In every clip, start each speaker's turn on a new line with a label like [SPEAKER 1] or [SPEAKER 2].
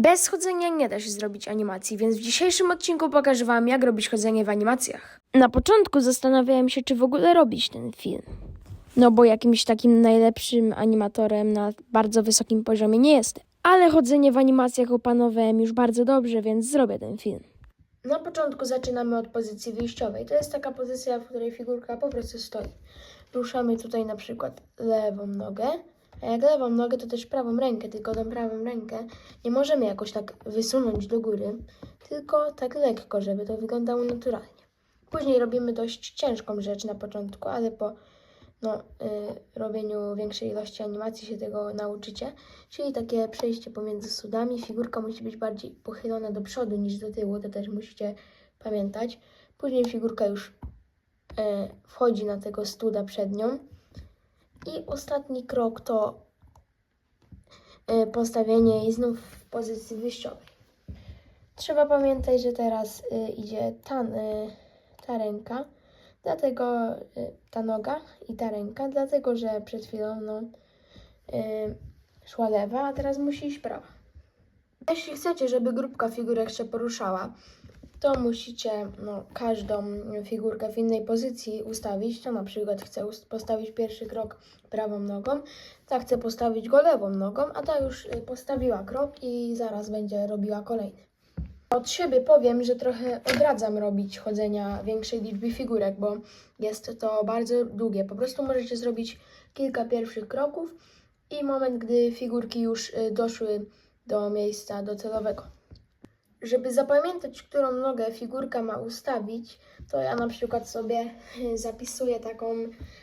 [SPEAKER 1] Bez chodzenia nie da się zrobić animacji, więc w dzisiejszym odcinku pokażę Wam, jak robić chodzenie w animacjach. Na początku zastanawiałem się, czy w ogóle robić ten film. No bo jakimś takim najlepszym animatorem na bardzo wysokim poziomie nie jestem. Ale chodzenie w animacjach opanowałem już bardzo dobrze, więc zrobię ten film. Na początku zaczynamy od pozycji wyjściowej. To jest taka pozycja, w której figurka po prostu stoi. Ruszamy tutaj na przykład lewą nogę, a jak lewą nogę, to też prawą rękę, tylko tą prawą rękę nie możemy jakoś tak wysunąć do góry, tylko tak lekko, żeby to wyglądało naturalnie. Później robimy dość ciężką rzecz na początku, ale po no, y, robieniu większej ilości animacji się tego nauczycie, czyli takie przejście pomiędzy sudami. Figurka musi być bardziej pochylona do przodu niż do tyłu, to też musicie pamiętać. Później figurka już y, wchodzi na tego studa przed nią. I ostatni krok to y, postawienie jej znów w pozycji wyjściowej. Trzeba pamiętać, że teraz y, idzie ta, y, ta ręka, dlatego ta noga i ta ręka, dlatego że przed chwilą no, szła lewa, a teraz musi iść prawa. Jeśli chcecie, żeby grupka figurek się poruszała, to musicie no, każdą figurkę w innej pozycji ustawić. To na przykład chcę postawić pierwszy krok prawą nogą, ta chce postawić go lewą nogą, a ta już y, postawiła krok i zaraz będzie robiła kolejny. Od siebie powiem, że trochę odradzam robić chodzenia większej liczby figurek, bo jest to bardzo długie. Po prostu możecie zrobić kilka pierwszych kroków i moment, gdy figurki już y, doszły do miejsca docelowego. Żeby zapamiętać, którą nogę figurka ma ustawić, to ja na przykład sobie y, zapisuję taką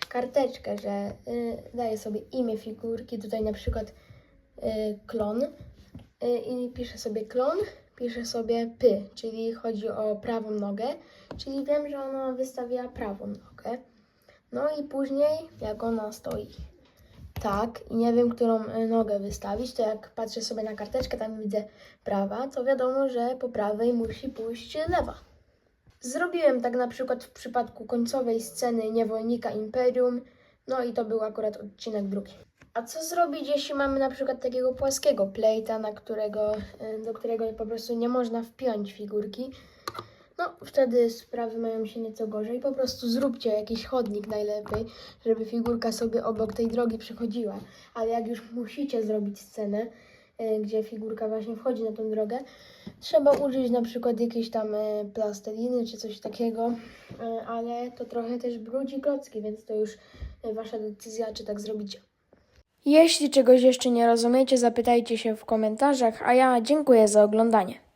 [SPEAKER 1] karteczkę, że y, daję sobie imię figurki, tutaj na przykład y, klon i piszę sobie klon, piszę sobie py, czyli chodzi o prawą nogę, czyli wiem, że ona wystawia prawą nogę. No i później, jak ona stoi tak i nie wiem, którą y, nogę wystawić, to jak patrzę sobie na karteczkę, tam widzę prawa, to wiadomo, że po prawej musi pójść lewa. Zrobiłem tak na przykład w przypadku końcowej sceny Niewolnika Imperium, no i to był akurat odcinek drugi. A co zrobić, jeśli mamy na przykład takiego płaskiego plate'a, na którego, y, do którego po prostu nie można wpiąć figurki? No, wtedy sprawy mają się nieco gorzej. Po prostu zróbcie jakiś chodnik najlepiej, żeby figurka sobie obok tej drogi przechodziła. Ale jak już musicie zrobić scenę, y, gdzie figurka właśnie wchodzi na tą drogę, trzeba użyć na przykład jakiejś tam y, plasteliny czy coś takiego, y, ale to trochę też brudzi klocki, więc to już wasza decyzja, czy tak zrobicie. Jeśli czegoś jeszcze nie rozumiecie, zapytajcie się w komentarzach, a ja dziękuję za oglądanie.